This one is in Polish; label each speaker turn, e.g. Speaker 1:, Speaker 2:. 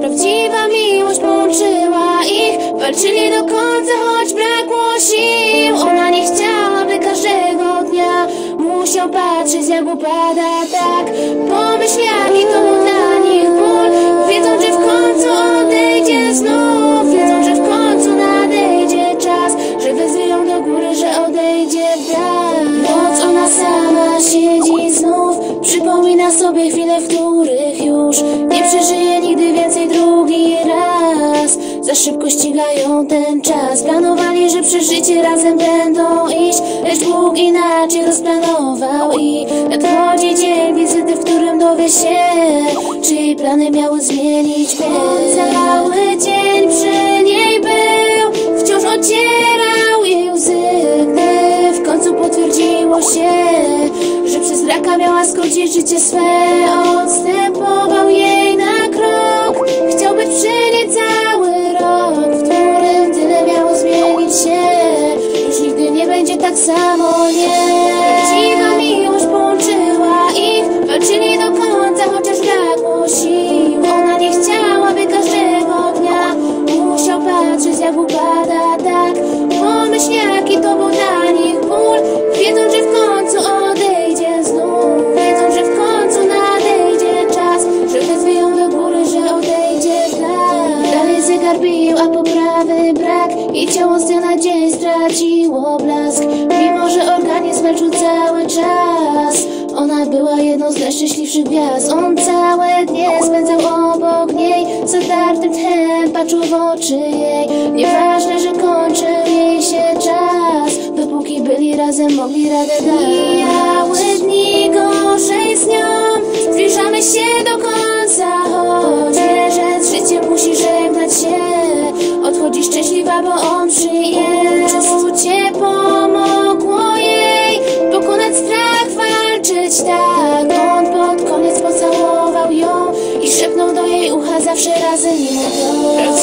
Speaker 1: Prawdziwa miłość połączyła ich Walczyli do końca, choć brakło sił. Ona nie chciałaby każdego dnia Musiał patrzeć jak upada tak. Pomyśl jaki to był dla nich ból. Wiedzą, że w końcu odejdzie znów. Wiedzą, że w końcu nadejdzie czas Że wezwią do góry, że odejdzie dal. Noc ona sama siedzi znów. Przypomina sobie chwile, w których już Nie przeżyje nigdy drugi raz. Za szybko ścigają ten czas. Planowali, że przeżycie razem będą iść. Lecz Bóg inaczej rozplanował I nadchodzi dzień wizyty, w którym dowie się Czy jej plany miały zmienić bieg Cały dzień przy niej był Wciąż ocierał jej łzy. Gdy w końcu potwierdziło się Że przez raka miała skrócić życie swe bił, a poprawy brak I ciało z dnia na dzień straciło blask Mimo, że organizm walczył cały czas ona była jedną z najszczęśliwszych gwiazd. On całe dnie spędzał obok niej Zatartym tchem patrzył w oczy jej. Nieważne, że kończy jej się czas Dopóki byli razem, mogli radę dać doesn't you know?